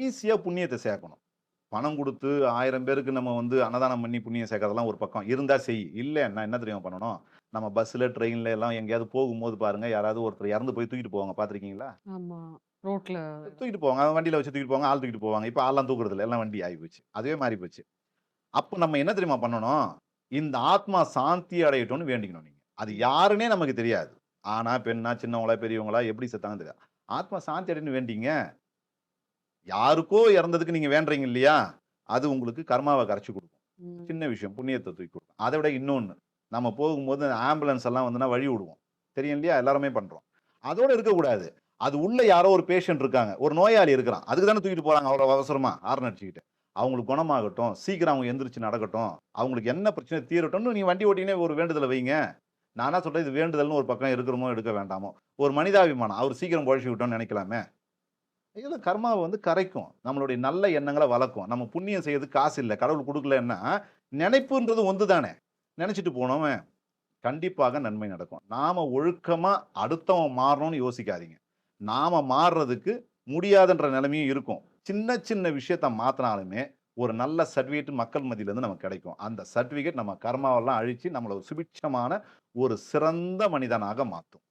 ஈஸியா புண்ணியத்தை சேர்க்கணும். பணம் குடுத்து 1000 பேருக்கு நம்ம வந்து அன்னதானம் பண்ணி புண்ணியம் சேர்க்கறதெல்லாம் ஒரு பக்கம். இருந்தா செய். இல்லன்னா என்ன தெரியுமா பண்ணணும்? நம்ம பஸ்ல, ட்ரெயின்ல எல்லாம் எங்கேயாவது போகும்போது பாருங்க, யாராவது ஒருத்தர் இறந்து போய் தூக்கிட்டு போவாங்க பார்த்துருக்கீங்களா? ரோட்ல தூக்கிட்டு போவாங்க. வண்டியில வச்சு தூக்கிட்டு போவாங்க. ஆள் தூக்கிட்டு போவாங்க. இப்ப ஆள்லாம் தூக்குறது இல்ல. எல்லாம் வண்டி ஆயிப்போச்சு. அதுவே மாறி போச்சு. அப்ப நம்ம என்ன தெரியுமா பண்ணணும்? இந்த ஆத்மா சாந்தி அடையட்டும்னு வேண்டிக்கணும் நீங்க. அது யாருன்னே நமக்கு தெரியாது. ஆணா, பெண்ணா, சின்னவங்களா, பெரியவங்களா எப்படி செத்தாங்கன்னு தெரியாது. ஆத்மா சாந்தி அடையணும்னு வேண்டிங்க. யாருக்கோ இறந்ததுக்கு நீங்க வேண்டுறீங்க இல்லையா? அது உங்களுக்கு கர்மாவ கரைச்சு குடுக்கும். சின்ன விஷயம். புண்ணியத்த தூக்கி குடுக்கும். அத விட இன்னொன்னு. நம்ம போகும்போது ஆம்புலன்ஸ் எல்லாம் வந்துன்னா வழி விடுவோம். தெரியும் இல்லையா? எல்லாருமே பண்றோம். அதோட இருக்கக்கூடாது. அது உள்ள யாரோ ஒரு பேஷண்ட் இருக்காங்க. ஒரு நோயாளி இருக்கிறான். அதுக்கு தானே தூக்கிட்டு போறாங்க அவ்வளோ அவசரமா ஹாரன் அடிச்சுக்கிட்டு. அவங்களுக்கு குணமாகட்டும். சீக்கிரம் அவங்க எந்திரிச்சு நடக்கட்டும். அவங்களுக்கு என்ன பிரச்சனை தீரட்டும்னு நீங்க வண்டி ஓட்டினே ஒரு வேண்டுதல வைங்க. நான் சொல்றேன், இது வேண்டுதல்னு ஒரு பக்கம் இருக்கணுமோ, எடுக்க வேண்டாமோ. ஒரு மனிதாபிமானம். அவர் சீக்கிரம் பொழச்சுக்கிட்டோம்னு நெனைக்கலாமே. இதெல்லாம் கர்மாவை வந்து கரைக்கும். நம்மளுடைய நல்ல எண்ணங்களை வளர்க்கும். நம்ம புண்ணியம் செய்யறதுக்கு காசு இல்லை கடவுள் கொடுக்கலன்னா நினைப்புன்றது ஒன்று தானே. நினச்சிட்டு போனவன் கண்டிப்பாக நன்மை நடக்கும். நாம் ஒழுக்கமாக அடுத்தவன் மாறணும்னு யோசிக்காதீங்க. நாம் மாறுறதுக்கு முடியாதுன்ற நிலைமையும் இருக்கும். சின்ன சின்ன விஷயத்த மாற்றினாலுமே ஒரு நல்ல சர்டிஃபிகேட் மக்கள் மதியிலேருந்து நமக்கு கிடைக்கும். அந்த சர்டிஃபிகேட் நம்ம கர்மாவெல்லாம் அழித்து நம்மளை சுபிட்சமான ஒரு சிறந்த மனிதனாக மாற்றும்